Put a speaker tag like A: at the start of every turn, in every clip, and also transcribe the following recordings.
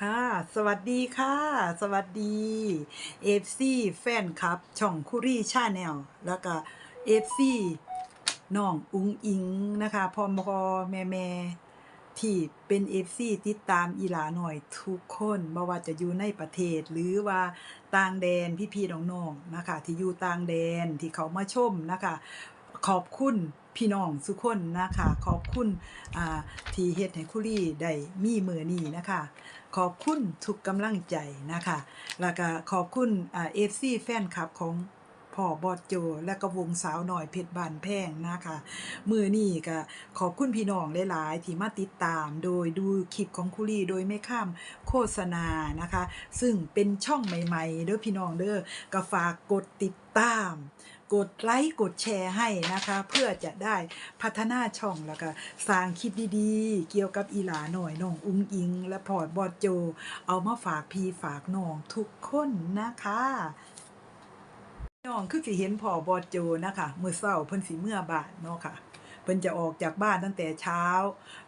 A: ค่ะสวัสดีค่ะ สวัสดีเอฟซีแฟนคลับ ช่องคุรี่ชาแนลแล้วก็เอฟซีน้องอุ้งอิงนะคะพ่อมพอแม่แม่ที่เป็นเอฟซีติดตามอีหลาหน่อยทุกคนไม่ว่าจะอยู่ในประเทศ หรือว่าต่างแดนพี่ๆน้องๆนะคะ ที่อยู่ต่างแดนที่เขามาชมนะคะ ขอบคุณ พี่น้องสุกคนนะคะ ขอบคุณที่เฮ็ดให้คุรี่ได้มีมือนี้นะคะ ขอบคุณทุกกำลังใจนะคะ แล้วก็ขอบคุณเอฟซีแฟนคลับของ พ่อบอดโจ และก็วงสาวหน่อยเพชรบานแพงนะคะมือนี่ก็ขอบคุณพี่น้องหลาย ๆ ที่มาติดตามโดยดูคลิปของคุรี่โดยไม่ข้ามโฆษณานะคะ ซึ่งเป็นช่องใหม่ ๆ เด้อพี่น้องเด้อก็ฝากกดติดตามกดไลค์กดแชร์ให้นะคะ เพื่อจะได้พัฒนาช่องแล้วก็สร้างคลิปดีๆ เกี่ยวกับอีหลาหน่อยน้องอุ้งอิง และพอดบอดโจ เอามาฝากพี่ฝากน้องทุกคนนะคะ น้องคือสิเห็นพ่อบอดโจนะคะเมื่อเช้าเพิ่นสิเมื่อบ้านเนาะค่ะเพิ่นจะออกจากบ้านตั้งแต่เช้า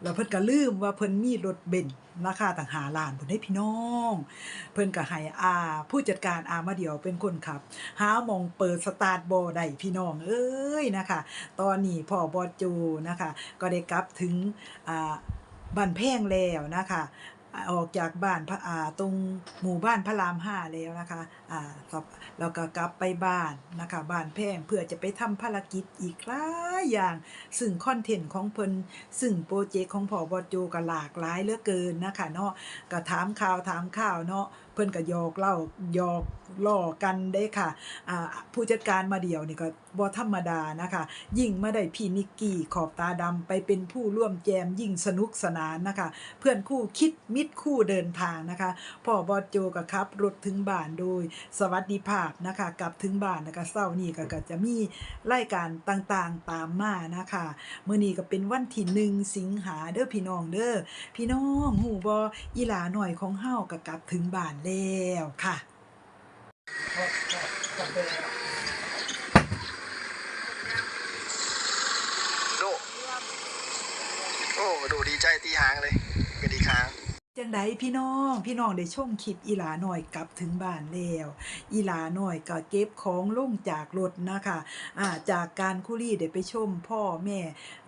A: แล้วเพิ่นก็ลืมว่าเพิ่นมีรถเบนซ์ราคาต่างหาล้านพุ่นให้พี่น้อง เพิ่นก็ให้อา ผู้จัดการอามาเดียวเป็นคนขับ หามองเปิดสตาร์ทบ่ได้พี่น้องเอ้ยนะคะ ตอนนี้พ่อบอดโจนะคะ ก็ได้กลับถึงอ่าบ้านแพงแล้วนะคะ ออกจากบ้านพระอาตรงหมู่บ้านพระรามห้าแล้วนะคะอ่าครับแล้วก็กลับไปบ้านนะคะบ้านแพงเพื่อจะไปทำภารกิจอีกหลายอย่าง ซึ่งคอนเทนต์ของเพิ่นซึ่งโปรเจกต์ของพ่อบอดโจก็หลากหลายเหลือเกินนะคะเนาะก็ถามข่าวถามข่าวเนาะเพิ่นก็ยอกเล่ายอกล้อกันได้ค่ะอ่าผู้จัดการมาเดียวนี่ก็บ่ธรรมดานะคะ ยิ่งมาได้พี่นิกกี้ขอบตาดำไปเป็นผู้ร่วมแจมยิ่งสนุกสนานนะคะ เพื่อนคู่คิดมิตรคู่เดินทางนะคะพ่อบอดโจก็ขับรถถึงบ้านโดย สวัสดิภาพนะคะกลับถึงบ้านนะคะเศร้านี่ก็จะมีรายการต่างๆตามมานะคะเมื้อนี้ก็เป็นวันที่หนึ่งสิงหาเด้อพี่น้องเด้อพี่น้องหูบออีหลาหน่อยของเฮาก็กลับถึงบ้านแล้วค่ะ
B: โดโอ้ดูดี ใจตีหางเลยกระดีค้าง
A: จังไดพี่น้องพี่น้องได้ชมคลิปอีหลาหน่อยกลับถึงบ้านแล้วอีหลาหน่อยก็เก็บของลงจากรถนะคะอ่าจากการคุรี่ได้ไปชมพ่อแม่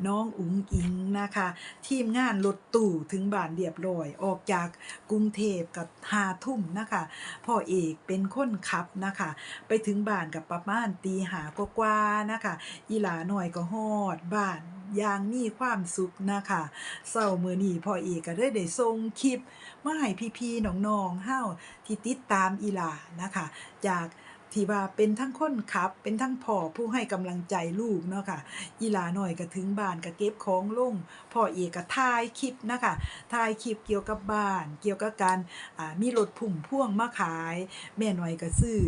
A: น้องอุ๋งอิงนะคะ ทีมงานรถตู้ถึงบ้านเรียบร้อย ออกจากกรุงเทพกับหาทุ่มนะคะ พ่อเอกเป็นคนขับนะคะ ไปถึงบ้านกับประมาณตีหากว่าๆนะคะ อีหลาหน่อยก็ฮอดบ้าน อย่างมีความสุขนะคะเศร้ามือนี้พ่อเอกก็ได้ได้ส่งคลิปมาให้พี่ๆน้องๆเฮาที่ติดตามอีหลานะคะ จากที่ว่าเป็นทั้งคนขับ เป็นทั้งพ่อผู้ให้กำลังใจลูกเนาะค่ะอีหลาหน่อยก็ถึงบ้านก็เก็บของลงพ่อเอกก็ถ่ายคลิปนะคะถ่ายคลิปเกี่ยวกับบ้าน เกี่ยวกับการมีรถผุ่มพ่วงมาขาย แม่หน่อยก็ซื้อ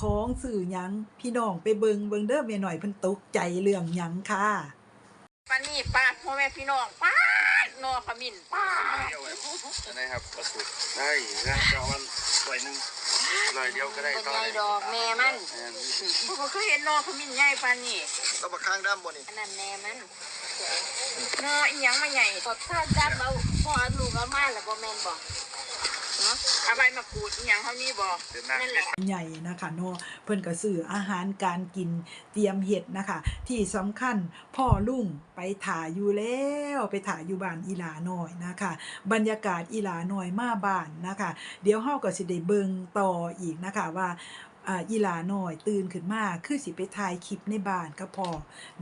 A: ของซื้อยังพี่น้องไปเบิงเบิงเด้อแม่หน่อยเพิ่นตกใจเรื่องยังค่ะ
C: ปานนี่ป้าพ่อแม่พี่น้องป้าดนอขมิ้นป้าด
B: เดียวไว้ได้ครับกระสุดได้นะจะเอามันหน่อยหนึงหน่อยเดียวก็ได้
C: เป็น
B: เท่า
C: ไง
B: ไหร่
C: ดอกแม่มัน
B: แม่น
C: ผมเคยเห็นนอขมิ้นใหญ่ปานนี่
B: เรามาข้างด้านบนนี่
C: อันนั้นแม่มันนออีหยังมาใหญ่ก็ถ้าจับเอาพ่อลูกเอามาแล้วบ่แม่นบ่เนาะเอาใบมะกรูดอีหยังเท่านี้บ่นั่นแหละ
A: ใหญ่นะคะเนาะเพิ่นก็ซื้ออาหารการกินเตรียมเฮ็ดนะคะ ที่สำคัญพ่อลุงไปถ่ายอยู่แล้วไปถ่ายอยู่บ้านอีหลาน้อยนะคะ บรรยากาศอีหลาน้อยมาบ้านนะคะ เดี๋ยวเฮาก็สิได้เบิ่งต่ออีกนะคะว่า อ่าอีหลาหน่อยตื่นขึ้นมาคือสิไปถ่ายคลิปในบ้านก็พอ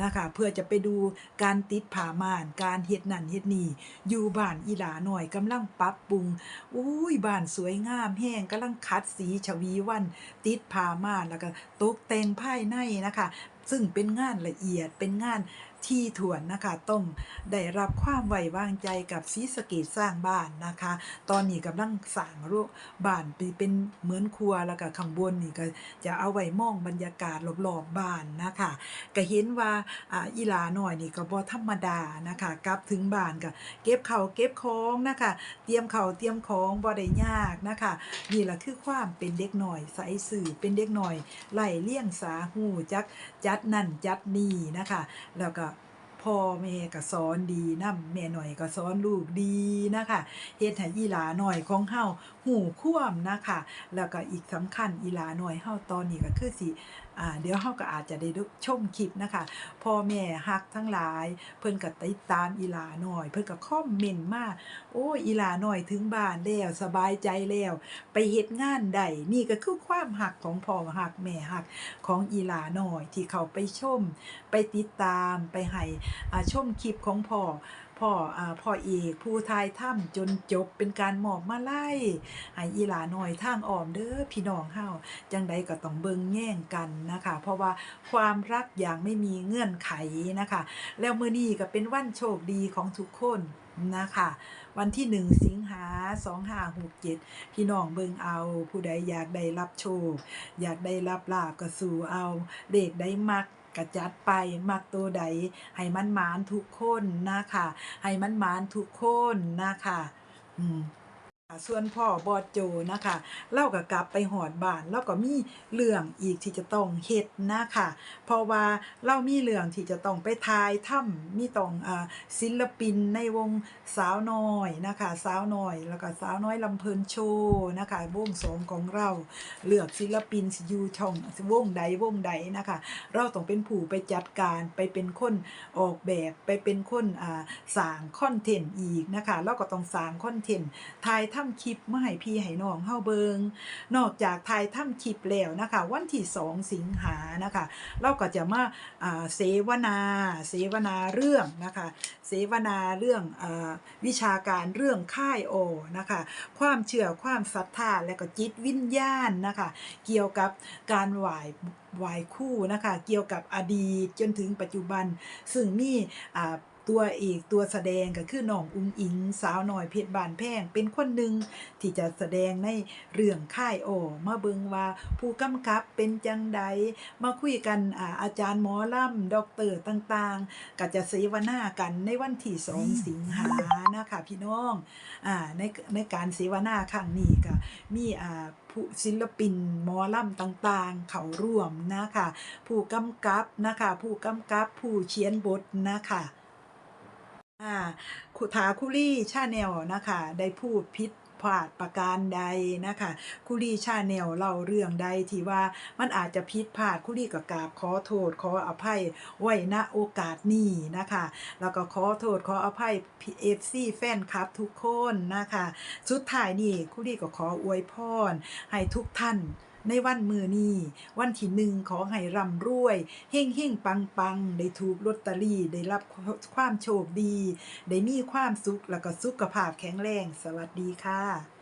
A: นะคะเพื่อจะไปดูการติดผาม่าน การเฮ็ดนั่นเฮ็ดนี่อยู่บ้านอีหลาหน่อยกำลังปรับปรุงอุ้ยบ้านสวยงามแห้งกำลังคัดสีชวีวัน ติดผาม่านแล้วก็ตกแต่งภายในนะคะ ซึ่งเป็นงานละเอียดเป็นงาน ที่ถวนนะคะต้องได้รับความไว้วางใจกับศรีสเกดสร้างบ้านนะคะ ตอนนี้กำลังสร้างรูปบ้านเป็นเหมือนครัวแล้วก็ข้างบนนี่ก็จะเอาไว้มองบรรยากาศรอบๆบ้านนะคะก็เห็นว่าอีลาหน่อยนี่ก็บ่ธรรมดานะคะกลับถึงบ้านก็เก็บเข้าเก็บของนะคะ เตรียมเข้าเตรียมของบ่ได้ยากนะคะนี่แหละคือความเป็นเด็กหน่อยใสสื่อเป็นเด็กหน่อยไล่เลี่ยงสาหูจักจัดนั่นจัดนี่นะคะ แล้วก็ พ่อแม่ก็สอนดีนํแม่หน่อยก็สอนลูกดีนะคะเฮ็ดให้อีหลาหน่อยของเฮาหูความนะคะ แล้วก็อีกสำคัญอีหลาหน่อยเฮาตอนนี้ก็คือสิ เดี๋ยวเฮาก็อาจจะได้ดูชมคลิปนะคะพ่อแม่ฮักทั้งหลาย เพิ่นก็ติดตามอีหลาหน่อย เพิ่นก็คอมเมนต์มาโอ้อีหลาหน่อยถึงบ้านแล้วสบายใจแล้ว ไปเฮ็ดงานได้นี่ก็คือความหักของพ่อหักแม่หักของอีหลาหน่อยที่เขาไปชม ไปติดตามไปให้อ่าชมคลิปของพ่อ พ่ออ่าพ่อเอกผู้ทายถ้ำจนจบเป็นการหมอบมาไล่ให้อีหลาหน่อยทางอ้อมเด้อพี่น้องเฮาจังใดก็ต้องเบิ่งแย่งกันนะคะ เพราะว่าความรักอย่างไม่มีเงื่อนไขนะคะ แล้วมื้อนี้ก็เป็นวันโชคดีของทุกคนนะคะ วันที่1สิงหา2567พี่น้องเบิงเอา ผู้ใดอยากได้รับโชค อยากได้รับลาบก็สู่เอาเลขได้มัก กระจัดไปมักตัวใดให้มันหมานทุกคนนะคะให้มันหมานทุกคนนะคะอืม ส่วนพ่อบอดโจนะคะเล่าก็กลับไปหอดบ้านแล้วก็มีเรื่องอีกที่จะต้องเฮ็ดนะคะเพราะว่าเรามีเรื่องที่จะต้องไปทายถ้ำมีต้องอ่าศิลปินในวงสาวน้อยนะคะสาวน้อยแล้วก็สาวน้อยลำเพลินโชว์นะคะวงสองของเราเลือกศิลปินสิอยู่ช่องวงใดวงใดนะคะ เราต้องเป็นผู้ไปจัดการไปเป็นคนออกแบบไปเป็นคนอ่าสร้างคอนเทนต์อีกนะคะเราก็ต้องสร้างคอนเทนต์ถ่ายถ้ทำคลิปมาให้พี่ให้น้องเฮาเบิงนอกจากถ่ายทำคลิปแล้วนะคะ วันที่2สิงหานะคะ เราก็จะมาเสวนา เสวนาเรื่องนะคะ เสวนาเรื่องอวิชาการเรื่องค่ายโอนะคะ ความเชื่อความศรัทธาและก็จิตวิญญาณนะคะ เกี่ยวกับการไหวไหวคู่นะคะ เกี่ยวกับอดีตจนถึงปัจจุบัน ซึ่งมีอ่า ตัวเอกตัวแสดงก็คือน้องอุ้งอิง สาวน้อยเพชรบานแพงเป็นคนหนึ่งที่จะแสดงในเรื่องค่ายโอมาเบิงว่าผู้กำกับเป็นจังใดมาคุยกันอาอาจารย์หมอล่ำด็อกเตอร์ต่างๆ ก็จะเสวนากันในวันที่สองสิงหานะคะพี่น้องอ่าในในการเสวนาครั้งนี้ก็มีอ่าผู้ศิลปินหมอล่ำต่างๆ เขาร่วมนะคะ ผู้กำกับนะคะ ผู้กำกับผู้เขียนบทนะคะ อ่าคุถาคุรี่ชาแนลนะคะ ได้พูดพิษพลาดประการใดนะคะ คุรี่ชาแนลเล่าเรื่องใดที่ว่ามันอาจจะผิดพลาดคุรี่ก็กราบขอโทษขออภัยไว้ณโอกาสนี้นะคะ แล้วก็ขอโทษขออภัยเอฟซีแฟนคลับทุกคนนะคะ สุดท้ายนี่คุรี่ก็ขออวยพรให้ทุกท่าน ในวันมือนี้วันที่หนึ่งขอให้ร่ำรวยเฮ่งเฮ่งปังปังได้ถูกลอตเตอรี่ได้รับความโชคดี ได้มีความสุขแล้วก็สุขภาพแข็งแรง สวัสดีค่ะ